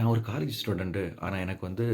நான் ஒரு college student ஆனால் எனக்கு வந்து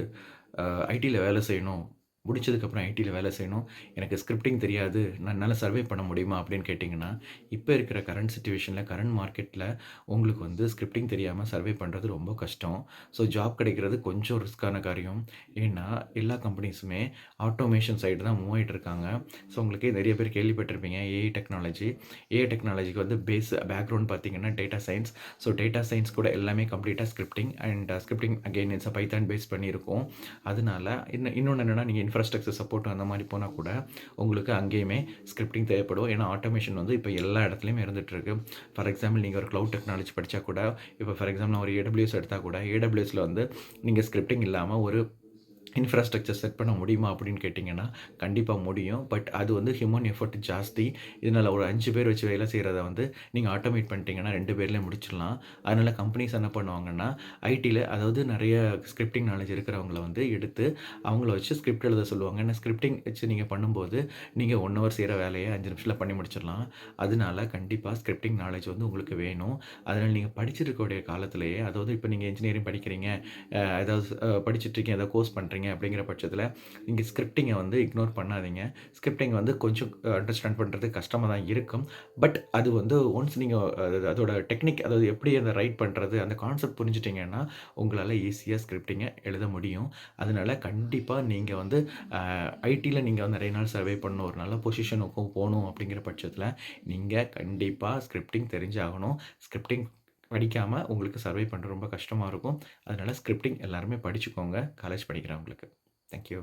ஐடியில் வேலை செய்யணும். முடிச்சதுக்கப்புறம் ஐடியில் வேலை செய்யணும். எனக்கு ஸ்கிரிப்டிங் தெரியாது. நான் என்னால் சர்வே பண்ண முடியுமா? அப்படின்னு கேட்டிங்கன்னா இப்போ இருக்கிற கரண்ட் சுச்சுவேஷனில் கரண்ட் மார்க்கெட்டில் உங்களுக்கு வந்து ஸ்கிரிப்டிங் தெரியாமல் சர்வே பண்ணுறது ரொம்ப கஷ்டம். ஸோ ஜாப் கிடைக்கிறது கொஞ்சம் ரிஸ்க்கான காரியம். ஏன்னா, எல்லா கம்பெனிஸுமே ஆட்டோமேஷன் சைடு தான் மூவ் ஆகிட்டு இருக்காங்க. ஸோ உங்களுக்கே நிறைய பேர் கேள்விப்பட்டிருப்பீங்க. AI technology. ஏஐ டெக்னாலஜிக்கு வந்து பேஸ் பேக்ரவுண்ட் பார்த்தீங்கன்னா, data science so data science கூட எல்லாமே கம்ப்ளீட்டாக scripting and scripting again it's Python base பண்ணியிருக்கோம் அதனால இன்னும் இன்னொன்று என்னென்னா நீங்கள் இன்ஃப்ராஸ்ட்ரக்சர் சப்போர்ட் அந்த மாதிரி போனால் கூட, உங்களுக்கு அங்கேயுமே ஸ்கிரிப்டிங் தேவைப்படும். ஏன்னா, ஆட்டோமேஷன் வந்து இப்போ எல்லா இடத்துலையுமே இருந்துகிட்ருக்கு ஃபார் எக்ஸாம்பிள் நீங்கள் ஒரு க்ளவுட் டெக்னாலஜி படித்தா கூட, இப்போ ஃபார் எக்ஸாம்பிள் நான் ஒரு ஏடபிள்யூஎஸ் எடுத்தால் கூட, ஏடபிள்யூஎஸில் வந்து நீங்கள் ஸ்கிரிப்டிங் இல்லாமல் ஒரு இன்ஃப்ராஸ்ட்ரக்சர் செட் பண்ண முடியுமா? அப்படின்னு கேட்டிங்கன்னா கண்டிப்பாக முடியும். பட் அது வந்து ஹியூமன் எஃபர்ட் ஜாஸ்தி. இதனால ஒரு அஞ்சு பேர் வச்சு வேலை செய்கிறத வந்து நீங்கள் ஆட்டோமேட் பண்ணிட்டீங்கன்னா, ரெண்டு பேர்லேயும் முடிச்சிடலாம். அதனால் கம்பெனிஸ் என்ன பண்ணுவாங்கன்னா, ஐடியில் அதாவது நிறைய ஸ்கிரிப்டிங் நாலேஜ் இருக்கிறவங்கள வந்து எடுத்து, அவங்கள வச்சு ஸ்கிரிப்ட் எழுத சொல்லுவாங்க. ஏன்னா ஸ்கிரிப்டிங் வச்சு நீங்கள் பண்ணும்போது, நீங்கள் ஒன் ஹவர் செய்கிற வேலையை அஞ்சு நிமிஷத்தில் பண்ணி முடிச்சிடலாம். அதனால கண்டிப்பாக ஸ்கிரிப்டிங் நாலேஜ் வந்து உங்களுக்கு வேணும். அதனால் நீங்கள் படிச்சிருக்கக்கூடிய காலத்திலேயே, அதாவது இப்போ நீங்கள் இன்ஜினியரிங் படிக்கிறீங்க, ஏதாவது அ படிச்சுட்டு இருக்கீங்க, ஏதாவது கோர்ஸ் பண்ணுறீங்க பண்ணுறீங்க அப்படிங்கிற பட்சத்தில் நீங்கள் ஸ்கிரிப்டிங்கை வந்து இக்னோர் பண்ணாதீங்க. ஸ்கிரிப்டிங் வந்து கொஞ்சம் அண்டர்ஸ்டாண்ட் பண்ணுறது கஷ்டமாக தான் இருக்கும். பட் அது வந்து ஒன்ஸ் நீங்கள் அது அதோட டெக்னிக் அதாவது எப்படி அதை ரைட் பண்ணுறது அந்த கான்செப்ட் புரிஞ்சிட்டிங்கன்னா உங்களால் ஈஸியாக ஸ்கிரிப்டிங்க எழுத முடியும். அதனால் கண்டிப்பாக நீங்கள் வந்து ஐடியில் நீங்கள் வந்து நிறைய நாள் சர்வே பண்ணணும். ஒரு நல்ல பொசிஷனுக்கும் போகணும் அப்படிங்கிற பட்சத்தில் நீங்கள் கண்டிப்பாக ஸ்கிரிப்டிங் தெரிஞ்சாகணும். ஸ்கிரிப்டிங் படிக்காமல் உங்களுக்கு சர்வே பண்ணுறது ரொம்ப கஷ்டமாக இருக்கும். அதனால் ஸ்கிரிப்டிங் எல்லாருமே படிச்சுக்கோங்க. காலேஜ் படிக்கிறவங்களுக்கு. Thank you.